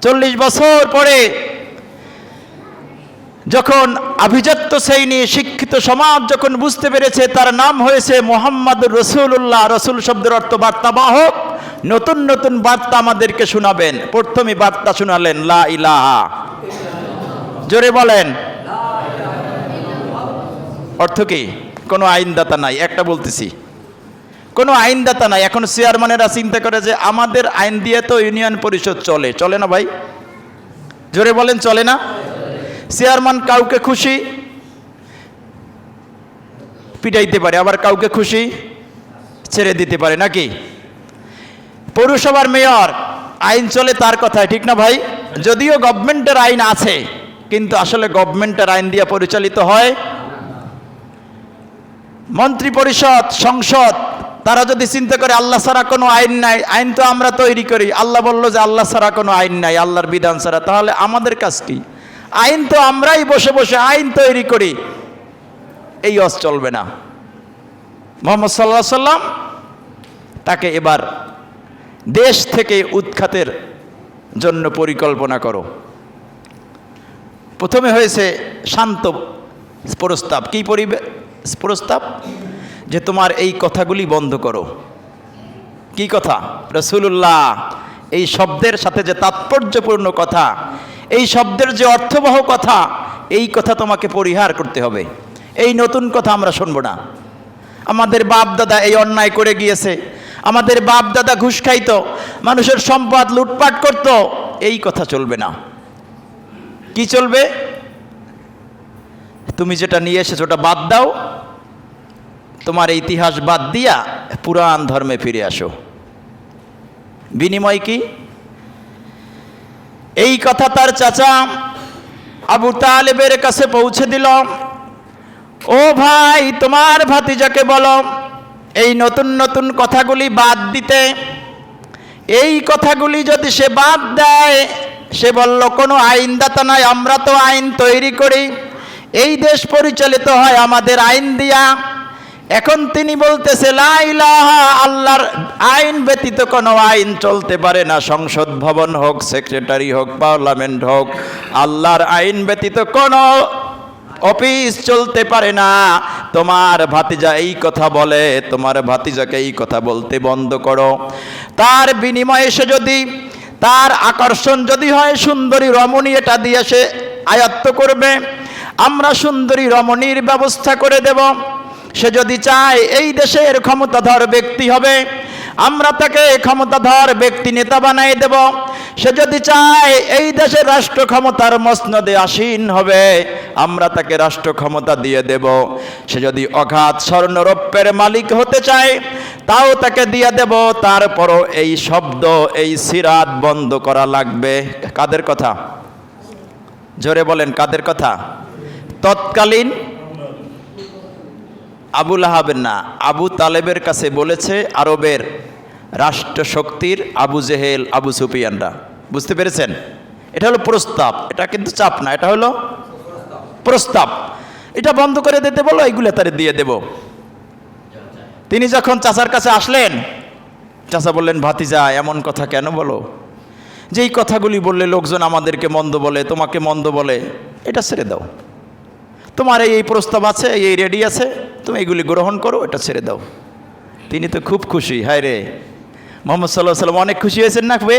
চল্লিশ বছর পরে যখন আভিজাত্য শ্রেণি শিক্ষিত সমাজ যখন বুঝতে পেরেছে, তার নাম হয়েছে মোহাম্মদ রসুল্লাহ রসুল শব্দের অর্থ বার্তাবাহক। নতুন নতুন বার্তা আমাদেরকে শোনাবেন। প্রথমে বার্তা শোনালেন, লা ইলাহা। জোরে বলেন। অর্থ কি? কোনো আইনদাতা নাই। একটা বলতেছি। কোনো আইনদাতা নাই। এখন চেয়ারম্যানেরা চিন্তা করে যে আমাদের আইন দিয়ে তো ইউনিয়ন পরিষদ চলে। চলে না ভাই? জোরে বলেন, চলে না? চেয়ারম্যান কাউকে খুশি? পিটাইতে পারে, আবার কাউকে খুশি? ছেড়ে দিতে পারে, নাকি? পৌরসভার মেয়র, আইন চলে তার কথায়, ঠিক না ভাই? যদিও গভর্নমেন্টের আইন আছে, কিন্তু আসলে গভর্নমেন্টের আইন দিয়ে পরিচালিত হয়। মন্ত্রী পরিষদ সংসদ তারা যদি চিন্তা করে, আল্লাহ ছাড়া কোনো আইন নাই। আইন তো আমরা তৈরি করি। আল্লাহ বলল যে, আল্লাহ ছাড়া কোনো আইন নাই, আল্লাহর বিধান ছাড়া। তাহলে আমাদের কাজ কি? আইন তো আমরাই বসে বসে আইন তৈরি করি। এই অস চলবে না। মোহাম্মদ সাল্লাহ সাল্লাম তাকে এবার দেশ থেকে উৎখাতের জন্য পরিকল্পনা করো। প্রথমে হয়েছে শান্ত প্রস্তাব। কী পরিবে, প্রস্তাব? যে তোমার এই কথাগুলি বন্ধ করো। কি কথা? রসুল্লাহ এই শব্দের সাথে যে তাৎপর্যপূর্ণ কথা, এই শব্দের যে অর্থবহ কথা, এই কথা তোমাকে পরিহার করতে হবে। এই নতুন কথা আমরা শুনব না। আমাদের বাপ দাদা এই অন্যায় করে গিয়েছে। আমাদের বাপ দাদা ঘুষ খাইতো, মানুষের সম্পদ লুটপাট করত, এই কথা চলবে না। কি চলবে? তুমি যেটা নিয়ে এসেছ ওটা বাদ দাও। তোমার ইতিহাস বাদ দিয়া পুরাণ ধর্মে ফিরে আসো। বিনিময় কি? এই কথা তার চাচা আবু তালেবের কাছে পৌঁছে দিল। ও ভাই, তোমার ভাতিজাকে বলো, এই নতুন নতুন কথাগুলি বাদ দিতে। এই কথাগুলি যদি সে বাদ দেয়, সে বলল, কোনো আইনদাতা নয়, আমরা তো আইন তৈরি করি। এই দেশ পরিচালিত হয় আমাদের আইন দিয়া। এখন তিনি বলতেছে আল্লাহর আইন ব্যতীত কোনো আইন চলতে পারে না। সংসদ ভবন হোক, সেক্রেটারি হোক, পার্লামেন্ট হোক, আল্লাহর আইন ব্যতীত কোনো অফিস চলতে পারে না। তোমার ভাতিজা এই কথা বলে, তোমার ভাতিজাকে এই কথা বলতে বন্ধ করো। তার বিনিময়ে সে যদি, তার আকর্ষণ যদি হয়, সুন্দরী রমণী এটা দিয়ে সে আয়ত্ত করবে। আমরা সুন্দরী রমণীর ব্যবস্থা করে দেব। সে যদি চায়, এই দেশের ক্ষমতাধর ব্যক্তি হবে। আমরা তাকে ক্ষমতাধর ব্যক্তি নেতা বানাই দেব। সে যদি চায়, এই দেশের রাষ্ট্র ক্ষমতার মসনদে আসীন হবে, আমরা তাকে রাষ্ট্র ক্ষমতা দিয়ে দেব। সে যদি অগাধ স্বর্ণরৌপ্যের মালিক হতে চায়, তাও তাকে দিয়ে দেব। তারপরও এই শব্দ, এই সিরাত বন্ধ করা লাগবে। কাদের কথা? জোরে বলেন, কাদের কথা? তৎকালীন আবুল আহাবের না, আবু তালেবের কাছে বলেছে আরবের রাষ্ট্রশক্তির আবু জেহেল, আবু সুফিয়ানরা। বুঝতে পেরেছেন? এটা হলো প্রস্তাব। এটা কিন্তু চাপ না, এটা হলো প্রস্তাব। এটা বন্ধ করে দিতে বলো, এইগুলো তারে দিয়ে দেব। তিনি যখন চাচার কাছে আসলেন, চাচা বললেন, ভাতিজা, এমন কথা কেন বলো? যে এই কথাগুলি বললে লোকজন আমাদেরকে মন্দ বলে, তোমাকে মন্দ বলে, এটা ছেড়ে দাও। তোমার এই প্রস্তাব আছে এই রেডি আছে তুমি এগুলি গ্রহণ করো, এটা ছেড়ে দাও। তিনি তো খুব খুশি, হায় রে। মোহাম্মদ সাল্লাহ সাল্লাম অনেক খুশি হয়েছেন না বে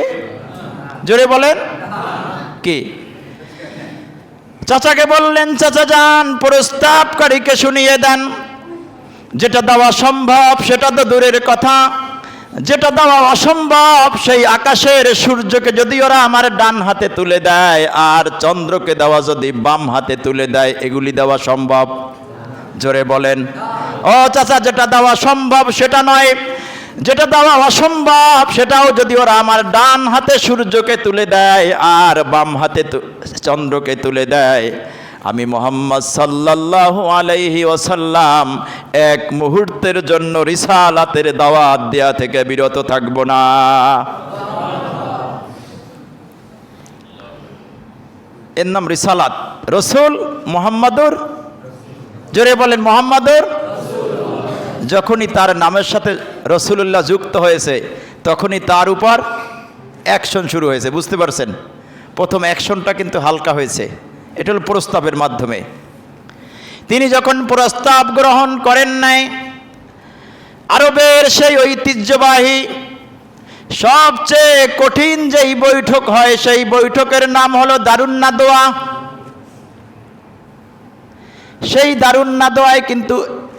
জোরে বলেন। কি? চাচাকে বললেন, চাচা যান, প্রস্তাবকারীকে শুনিয়ে দেন। যেটা দেওয়া সম্ভব, সেটা তো দূরের কথা। যেটা দেওয়া অসম্ভব, সেই আকাশের সূর্যকে যদি ওরা আমার ডান হাতে তুলে দেয়, আর চন্দ্রকে দেওয়া যদি বাম হাতে তুলে দেয়, এগুলি দেওয়া সম্ভব। জোরে বলেন। ও চাচা, যেটা দেওয়া সম্ভব সেটা নয়। যেটা দেওয়া অসম্ভব সেটাও যদি ওরা আমার ডান হাতে সূর্যকে তুলে দেয় আর বাম হাতে চন্দ্রকে তুলে দেয়। আমি মোহাম্মদ সাল্লাল্লাহু আলাইহি ওসাল্লাম এক মুহূর্তের জন্য রিসালাতের দাওয়াত দেয়া থেকে বিরত থাকব না। এর নাম রিসালাত। রসুল মোহাম্মদুর জোরে বলেন, মোহাম্মদুর যখনই তার নামের সাথে রসুলুল্লাহ যুক্ত হয়েছে, তখনই তার উপর অ্যাকশন শুরু হয়েছে, বুঝতে পারছেন? প্রথম অ্যাকশনটা কিন্তু হালকা হয়েছে। এটা হলো প্রস্তাবের মাধ্যমে। তিনি যখন প্রস্তাব গ্রহণ করেন নাই, আরবের সেই ঐতিহ্যবাহী, সবচেয়ে কঠিন যেই বৈঠক হয়, সেই বৈঠকের নাম হলো দারুন্নাদোয়া সেই দারুন্নাদোয়ায় কিন্তু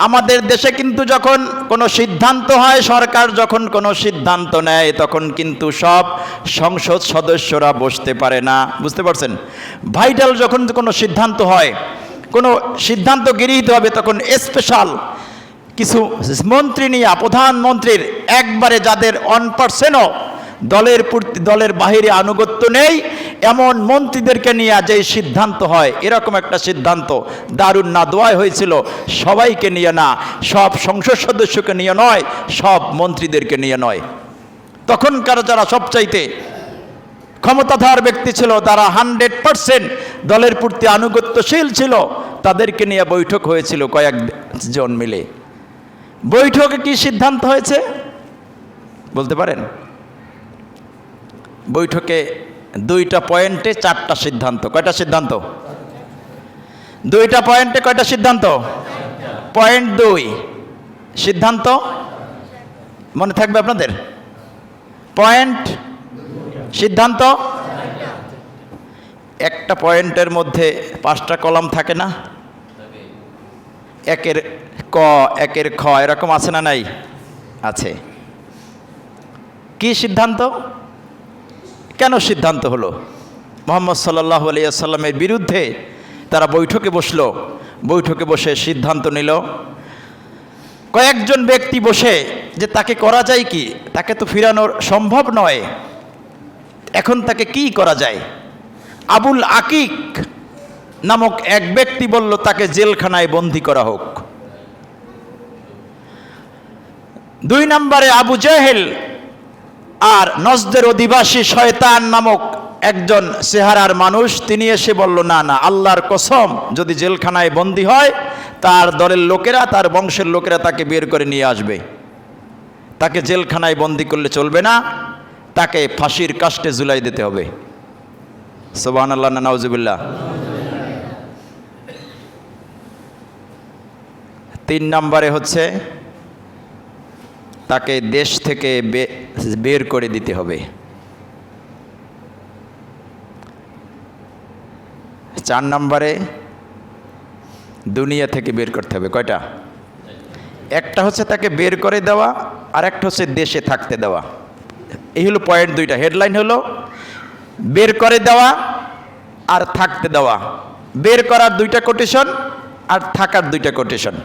আমাদের দেশে কিন্তু যখন কোনো সিদ্ধান্ত হয়, সরকার যখন কোনো সিদ্ধান্ত নেয়, তখন কিন্তু সব সংসদ সদস্যরা বসতে পারে না। বুঝতে পারছেন? ভাইটাল যখন কোনো সিদ্ধান্ত হয়, কোনো সিদ্ধান্ত গৃহীত হবে, তখন স্পেশাল কিছু মন্ত্রী নিয়ে, প্রধানমন্ত্রীর একবারে যাদের অন পার্সেন্টও দলের দলের বাহিরে আনুগত্য নেই এমন মন্ত্রীদেরকে নিয়ে যে সিদ্ধান্ত হয়, এরকম একটা সিদ্ধান্ত। দারুণ না, দোয়াই হয়েছিল, সবাইকে নিয়ে না, সব সংসদ সদস্যকে নিয়ে নয়, সব মন্ত্রীদেরকে নিয়ে নয়। তখনকার যারা সবচাইতে ক্ষমতাধার ব্যক্তি ছিল, তারা হান্ড্রেড পারসেন্ট দলের প্রতি আনুগত্যশীল ছিল, তাদেরকে নিয়ে বৈঠক হয়েছিল কয়েকজন মিলে। বৈঠকে কি সিদ্ধান্ত হয়েছে? বলতে পারেন? বৈঠকে দুইটা পয়েন্টে চারটা সিদ্ধান্ত। কয়টা সিদ্ধান্ত? দুইটা পয়েন্টে কয়টা সিদ্ধান্ত? পয়েন্ট দুই। সিদ্ধান্ত? মনে থাকবে আপনাদের? পয়েন্ট? সিদ্ধান্ত? একটা পয়েন্টের মধ্যে পাঁচটা কলাম থাকে না? একের ক, একের খ, এরকম আছে না নাই? আছে। কি সিদ্ধান্ত? কেন সিদ্ধান্ত হলো? মোহাম্মদ সাল্লাহ আলিয়াল্লামের বিরুদ্ধে তারা বৈঠকে বসল। বৈঠকে বসে সিদ্ধান্ত নিল। কয়েকজন ব্যক্তি বসে যে তাকে করা যায় কি? তাকে তো ফিরানোর সম্ভব নয়। এখন তাকে কি করা যায়? আবুল আকিক নামক এক ব্যক্তি বলল, তাকে জেলখানায় বন্দি করা হোক। দুই নম্বরে আবু জেহেল আর নজদের অধিবাসী শয়তান নামক একজন চেহারার মানুষ, তিনি এসে বলল, না না, আল্লাহর কসম, যদি জেলখানায় বন্দি হয়, তার দলের লোকেরা, তার বংশের লোকেরা তাকে বের করে নিয়ে আসবে। তাকে জেলখানায় বন্দি করলে চলবে না, তাকে ফাঁসির কাষ্টে জুলাই দিতে হবে। সোবান আল্লাহ তিন নম্বরে হচ্ছে তাকে দেশ থেকে বের করে দিতে হবে। চার নম্বরে দুনিয়া থেকে বের করতে হবে। কয়টা? একটা হচ্ছে তাকে বের করে দেওয়া, আর একটা হচ্ছে দেশে থাকতে দেওয়া। এই হলো পয়েন্ট দুইটা। হেডলাইন হলো বের করে দেওয়া আর থাকতে দেওয়া। বের করার দুইটা কোটেশন আর থাকার দুইটা কোটেশন।